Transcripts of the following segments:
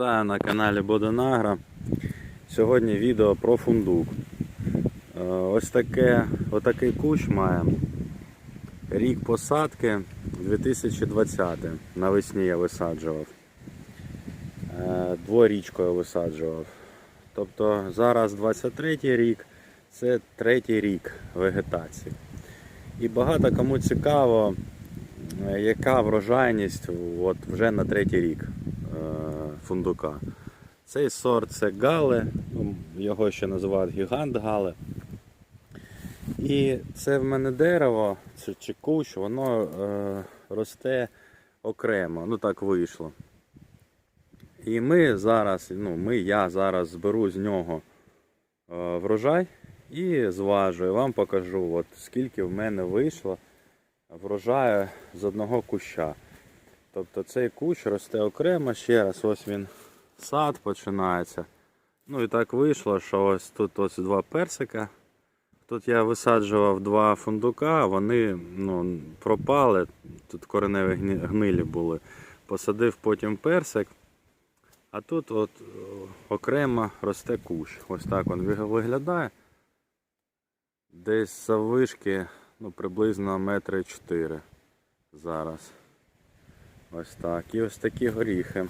Вітаю на каналі Бодонагра. Сьогодні відео про фундук. Е, Ось таке, отакий кущ маємо. Рік посадки 2020. Навесні я висаджував. Е, Дворічкою висаджував. Тобто зараз 23 рік, це третій рік вегетації. І багато кому цікаво, е, яка врожайність от вже на третій рік фундука. Цей сорт це гале, його ще називають гігант гале. І це в мене дерево, це чи кущ, воно е, росте окремо, ну так вийшло. І ми зараз, ну ми, я зараз зберу з нього е, врожай і зважу. І вам покажу, от скільки в мене вийшло врожаю з одного куща. Тобто цей кущ росте окремо, ще раз ось він сад починається. Ну і так вийшло, що ось тут ось два персика. Тут я висаджував два фундука, вони ну, пропали, тут кореневі гнилі були. Посадив потім персик. А тут от окремо росте кущ. Ось так він виглядає. Десь заввишки ну, приблизно метри 4 зараз. Ось так. І ось такі горіхи.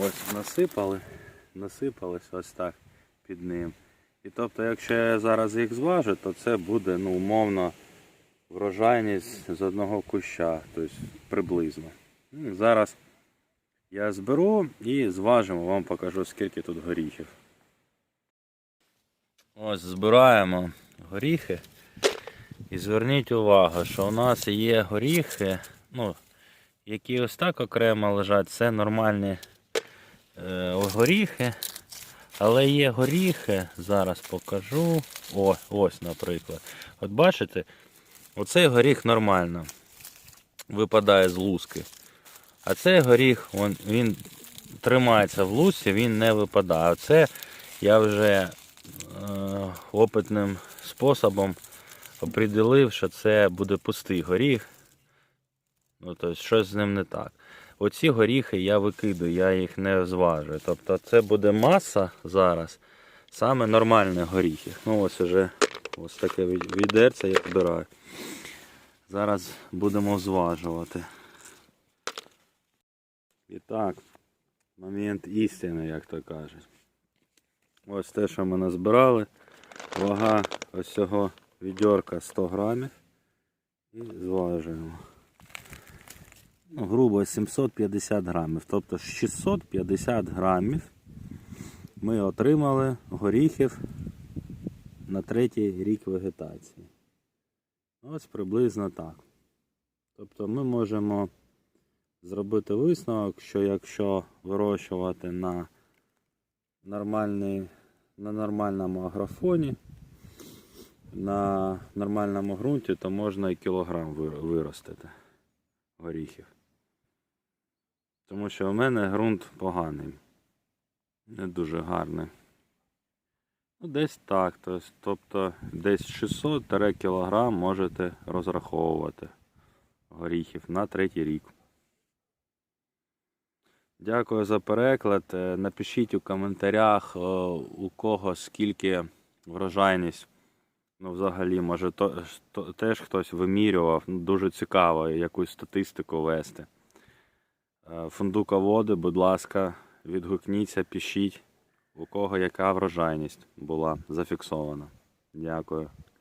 Ось насипали, насипались ось так під ним. І тобто, якщо я зараз їх зважу, то це буде ну, умовно врожайність з одного куща, тобто приблизно. Ну, Зараз я зберу і зважимо, вам покажу скільки тут горіхів. Ось збираємо горіхи. І зверніть увагу, що у нас є горіхи, ну, які ось так окремо лежать, це нормальні е, горіхи. Але є горіхи, зараз покажу. О, ось, наприклад. От бачите, оцей горіх нормально випадає з луски. А цей горіх, він, він тримається в лусі, він не випадає. Оце я вже е, опитним способом определив, що це буде пустий горіх. Ну, тобто, щось з ним не так. Оці горіхи я викидаю, я їх не зважую. Тобто це буде маса зараз, саме нормальних горіхів. Ну ось уже ось таке відерце я збираю. Зараз будемо зважувати. І так, момент істини, як то кажуть. Ось те, що ми назбирали. Вага ось цього відьорка 100 грамів. І зважуємо. Ну, грубо 750 грамів. Тобто 650 грамів ми отримали горіхів на третій рік вегетації. Ось приблизно так. Тобто ми можемо зробити висновок, що якщо вирощувати на, нормальний, на нормальному агрофоні, на нормальному ґрунті, то можна і кілограм вир- виростити горіхів. Тому що у мене ґрунт поганий. Не дуже гарний. Ну, десь так. Тобто десь 600 кг можете розраховувати горіхів на третій рік. Дякую за переклад. Е, Напишіть у коментарях, е, у кого скільки врожайність. Ну, взагалі, може, то, то, теж хтось вимірював. Ну, дуже цікаво якусь статистику вести. Фундука Фундуководи, будь ласка, відгукніться, пишіть, у кого яка врожайність була зафіксована. Дякую.